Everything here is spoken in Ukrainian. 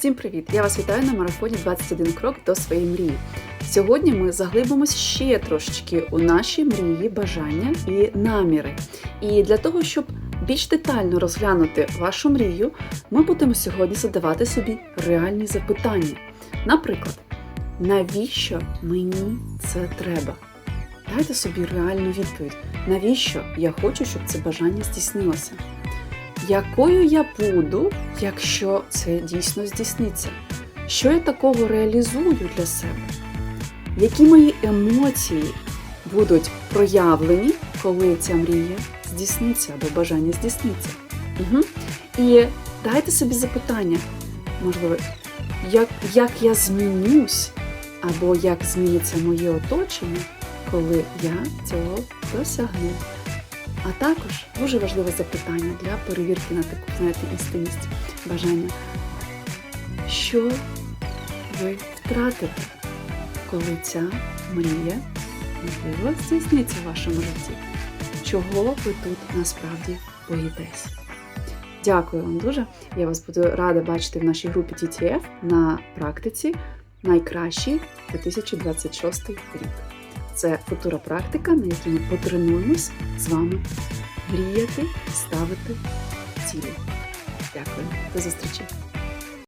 Всім привіт! Я вас вітаю на марафоні 21 крок до своєї мрії. Сьогодні ми заглибимось ще трошечки у наші мрії, бажання і наміри. І для того, щоб більш детально розглянути вашу мрію, ми будемо сьогодні задавати собі реальні запитання. Наприклад, навіщо мені це треба? Дайте собі реальну відповідь, навіщо я хочу, щоб це бажання здійснилося. Якою я буду, якщо це дійсно здійсниться? Що я такого реалізую для себе? Які мої емоції будуть проявлені, коли ця мрія здійсниться або бажання здійсниться? Угу. І дайте собі запитання, можливо, як, як я змінюсь, або як зміниться моє оточення, коли я цього досягну. А також дуже важливе запитання для перевірки на таку, знаєте, істинність бажання. Що ви втратите, коли ця мрія, можливо, здійсниться в вашому житті? Чого ви тут насправді боїтесь? Дякую вам дуже. Я вас буду рада бачити в нашій групі TTF на практиці найкращий 2026 рік. Це футура практика, на якій ми потренуємось з вами мріяти ставити цілі. Дякую, до зустрічі!